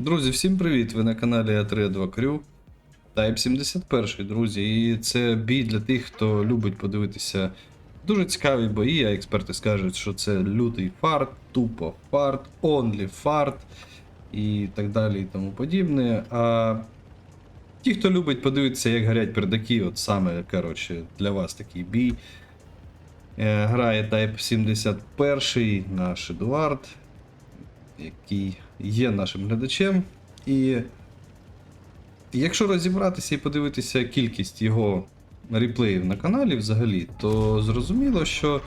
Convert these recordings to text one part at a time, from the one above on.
Друзі, всім привіт! Ви на каналі А32 Крю. Type 71, друзі. І це бій для тих, хто любить подивитися дуже цікаві бої, а експерти скажуть, що це лютий фарт, тупо фарт, онлі фарт і так далі і тому подібне. А ті, хто любить подивитися, як горять пердаки, от саме, коротше, для вас такий бій. Е, Грає Type 71, наш Едуард, який є нашим глядачем. І якщо розібратися і подивитися кількість його реплеїв на каналі взагалі, то зрозуміло, що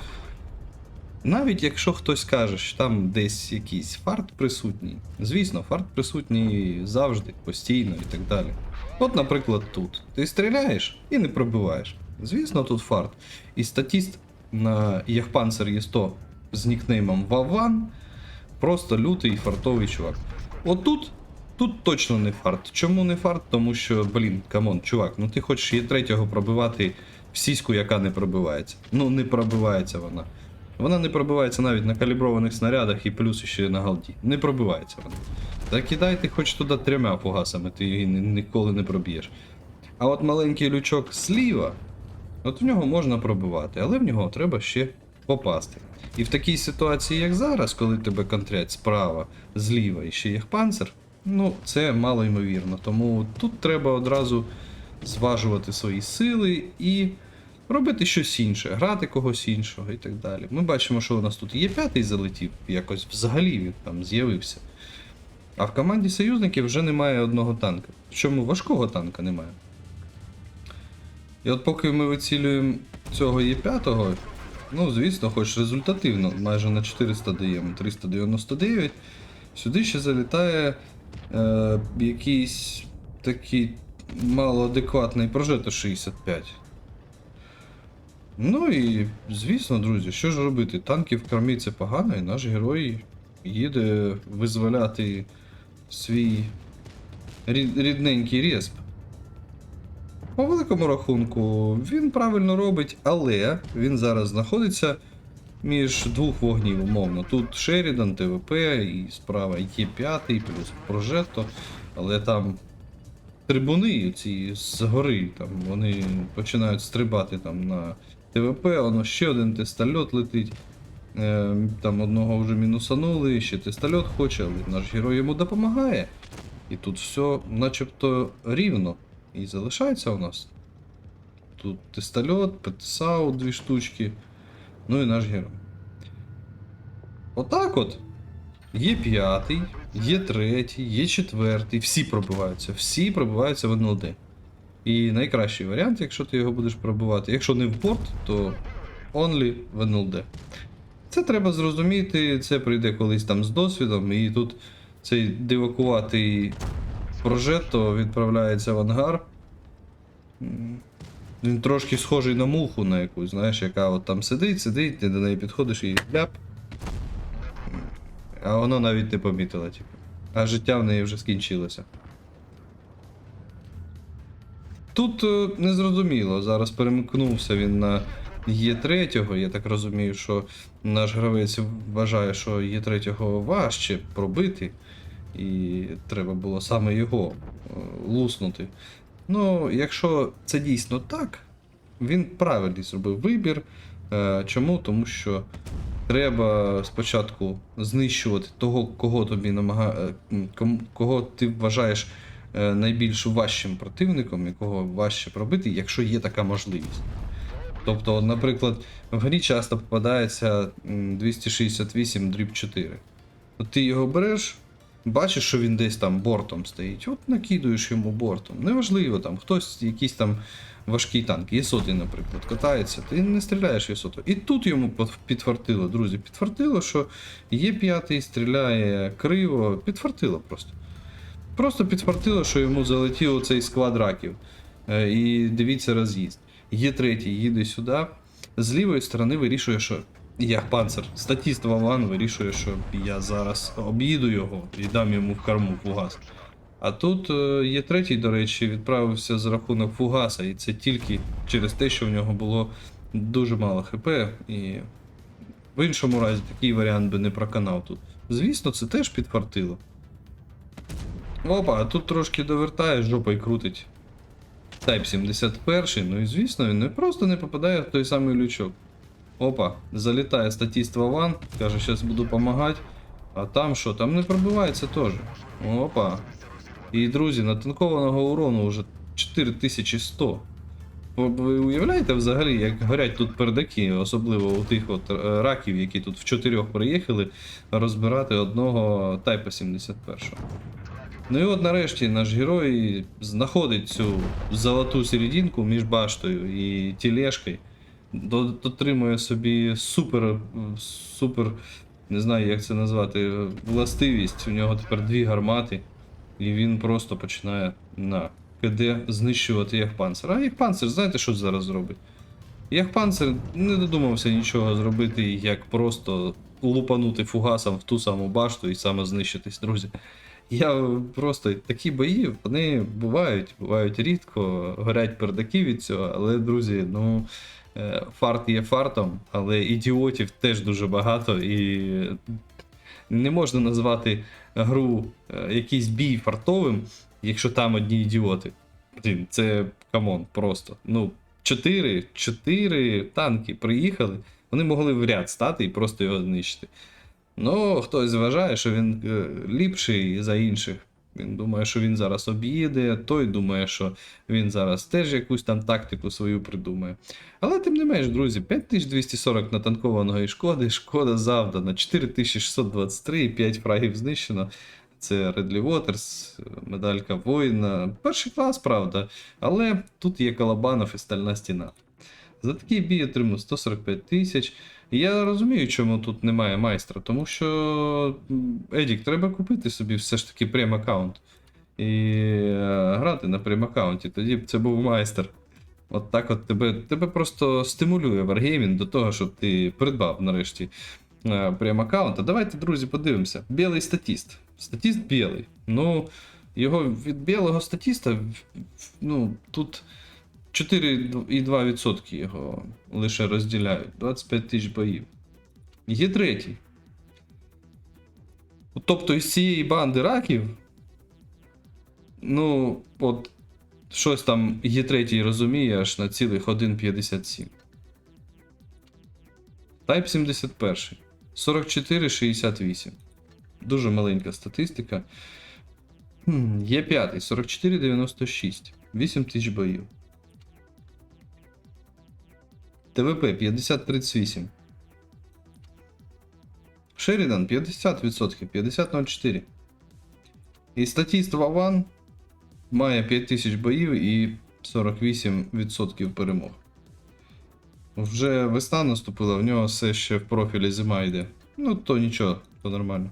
навіть якщо хтось каже, що там десь якийсь фарт присутній, звісно, фарт присутній завжди, постійно і так далі. От, наприклад, тут. Ти стріляєш і не пробиваєш. Звісно, тут фарт. І статіст на Яхпанцер Є100 з нікнеймом Ваван просто лютий фартовий чувак. Отут. Тут точно не фарт. Чому не фарт? Тому що, блін, камон, чувак, ну ти хочеш є третього пробивати в сіську, яка не пробивається. Ну, не пробивається вона. Вона не пробивається навіть на каліброваних снарядах і плюс ще на галді. Не пробивається вона. Та кидай ти хоч туди трьома фугасами, ти її ніколи не проб'єш. А от маленький лючок зліва, от в нього можна пробивати, але в нього треба ще попасти. І в такій ситуації, як зараз, коли тебе контрять справа, зліва і ще є панцир, ну це мало ймовірно. Тому тут треба одразу зважувати свої сили і робити щось інше, грати когось іншого і так далі. Ми бачимо, що у нас тут є п'ятий залетів, якось взагалі він там з'явився. А в команді союзників вже немає одного танка. Причому важкого танка немає. І от поки ми вицілюємо цього Є5, ну, звісно, хоч результативно, майже на 400 даємо, 399. Сюди ще залітає е, якийсь такий малоадекватний прожето 65. Ну і, звісно, друзі, що ж робити? Танків кормі це погано, і наш герой їде визволяти свій рід- рідненький респ. По великому рахунку, він правильно робить, але він зараз знаходиться між двох вогнів, умовно. Тут Шерідан, ТВП і справа є 5 плюс Прожетто, але там трибуни ці згори, там вони починають стрибати там на ТВП, воно ще один тестольот летить. Е, Там одного вже мінусанули, ще тестольот хоче, але наш герой йому допомагає. І тут все начебто рівно. І залишається у нас. Тут тестольот, ПТСАУ, дві штучки. Ну і наш герой. Отак от. Є п'ятий, є третій, є четвертий. Всі пробиваються. Всі пробиваються в НЛД. І найкращий варіант, якщо ти його будеш пробивати. Якщо не в борт, то only в НЛД. Це треба зрозуміти, це прийде колись там з досвідом, і тут цей дивакуватий прожетто відправляється в ангар. Він трошки схожий на муху на якусь, знаєш, яка от там сидить, сидить, ти до неї підходиш і ляп. А воно навіть не помітило, типу. А життя в неї вже скінчилося. Тут е, незрозуміло, зараз перемкнувся він на Є3, я так розумію, що наш гравець вважає, що Є3 важче пробити, і треба було саме його е, луснути. Ну, якщо це дійсно так, він правильний зробив вибір. Е, Чому? Тому що треба спочатку знищувати того, кого тобі намага... е, кого ти вважаєш найбільш важчим противником, якого важче пробити, якщо є така можливість. Тобто, наприклад, в грі часто попадається 268 дріб 4. От ти його береш, бачиш, що він десь там бортом стоїть, от накидуєш йому бортом. Неважливо, там хтось якийсь там важкий танк, є сотий, наприклад, катається, ти не стріляєш є соту. І тут йому підфартило, друзі, підфартило, що є п'ятий, стріляє криво, підфартило просто. Просто підфартило, що йому залетів цей склад раків. Е, І дивіться роз'їзд. Є третій, їде сюди. З лівої сторони вирішує, що я панцир. Статіст Ваван вирішує, що я зараз об'їду його і дам йому в корму фугас. А тут е, є третій, до речі, відправився за рахунок фугаса, і це тільки через те, що в нього було дуже мало ХП, і в іншому разі такий варіант би не проканав тут. Звісно, це теж підфартило. Опа, а тут трошки довертає, жопою крутить. Type 71, ну і звісно, він не просто не попадає в той самий лючок. Опа, залітає статіст Вован, каже, зараз буду допомагати. А там що? Там не пробивається теж. Опа. І, друзі, натанкованого урону вже 4100. Ви уявляєте взагалі, як горять тут пердаки, особливо у тих от е, раків, які тут в чотирьох приїхали розбирати одного Тайпа 71. Ну і от нарешті наш герой знаходить цю золоту серединку між баштою і тілешкою. До- Дотримує собі супер, супер, не знаю як це назвати, властивість. У нього тепер дві гармати, і він просто починає на КД знищувати Ягпанцер. А Ягпанцер, знаєте, що зараз зробить? Ягпанцер не додумався нічого зробити, як просто лупанути фугасом в ту саму башту і саме знищитись, друзі. Я просто такі бої, вони бувають, бувають рідко, горять пердаки від цього, але, друзі, ну. Е, Фарт є фартом, але ідіотів теж дуже багато, і не можна назвати гру е, якийсь бій фартовим, якщо там одні ідіоти. Блін, це камон, просто. Ну, чотири, чотири танки приїхали, вони могли в ряд стати і просто його знищити. Ну, хтось вважає, що він е, ліпший за інших. Він думає, що він зараз об'їде, той думає, що він зараз теж якусь там тактику свою придумає. Але тим не менш, друзі, 5240 натанкованої шкоди, шкода завдана, 4623, 5 фрагів знищено. Це Редлі Уотерс, медалька воїна. Перший клас, правда. Але тут є Калабанов і стальна стіна. За такий бій отримав 145 тисяч. Я розумію, чому тут немає майстра, тому що Едік, треба купити собі все ж таки прем-аккаунт. І е, грати на прем-аккаунті, тоді б це був майстер. От так от тебе, тебе просто стимулює Wargaming до того, щоб ти придбав нарешті е, прем-аккаунт. А давайте, друзі, подивимося. Білий статіст. Статіст білий. Ну, його від білого статіста, ну, тут 4,2% його лише розділяють. 25 тисяч боїв. Є третій. Тобто із цієї банди раків. Ну, от щось там є третій розуміє аж на цілих 1,57. Type 71. 44,68. Дуже маленька статистика. Є п'ятий 44,96. 8 тисяч боїв. ТВП 5038. Шерідан 50%, 50.04. І статіст Ваван має 5000 боїв і 48% перемог. Вже весна наступила, в нього все ще в профілі зима йде. Ну, то нічого, то нормально.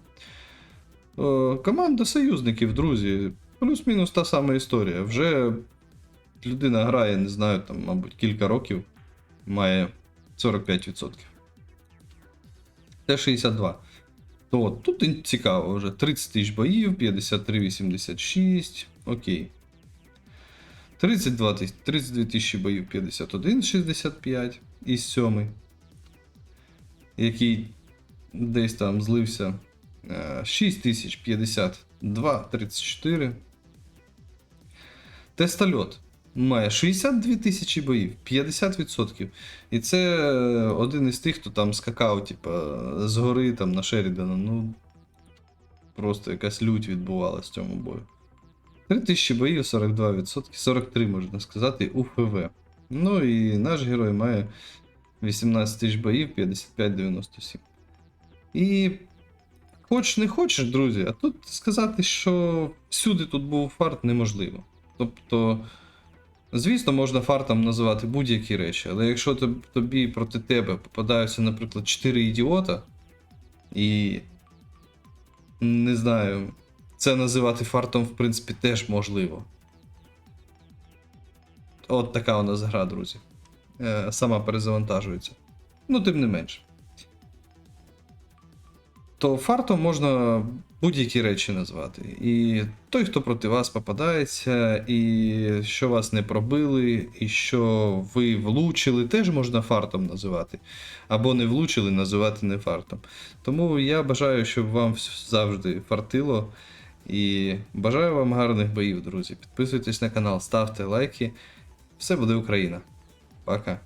О, команда союзників, друзі. Плюс-мінус та сама історія. Вже людина грає, не знаю, там, мабуть, кілька років має 45%. Т-62. То тут цікаво вже 30 тисяч боїв, 53,86. Окей. 32 32 тисячі боїв, 51,65 із 7. Який десь там злився. Е, 6 тисяч 52, 34. Тестольот має 62 тисячі боїв, 50%. І це е, один із тих, хто там скакав, типа, з гори там на Шерідана. Ну. Просто якась лють відбувалась в цьому бою. 3000 боїв, 42%, 43 можна сказати, УФВ. Ну і наш герой має 18 тисяч боїв, 55-97. І хоч не хочеш, друзі, а тут сказати, що всюди тут був фарт неможливо. Тобто, звісно, можна фартом називати будь-які речі, але якщо тобі проти тебе попадаються, наприклад, 4 ідіота, і не знаю, це називати фартом, в принципі, теж можливо. От така у нас гра, друзі. Е, сама перезавантажується. Ну, тим не менш. То фартом можна будь-які речі назвати. І той, хто проти вас попадається, і що вас не пробили, і що ви влучили, теж можна фартом називати. Або не влучили, називати не фартом. Тому я бажаю, щоб вам завжди фартило. І бажаю вам гарних боїв, друзі. Підписуйтесь на канал, ставте лайки. Все буде Україна. Пока.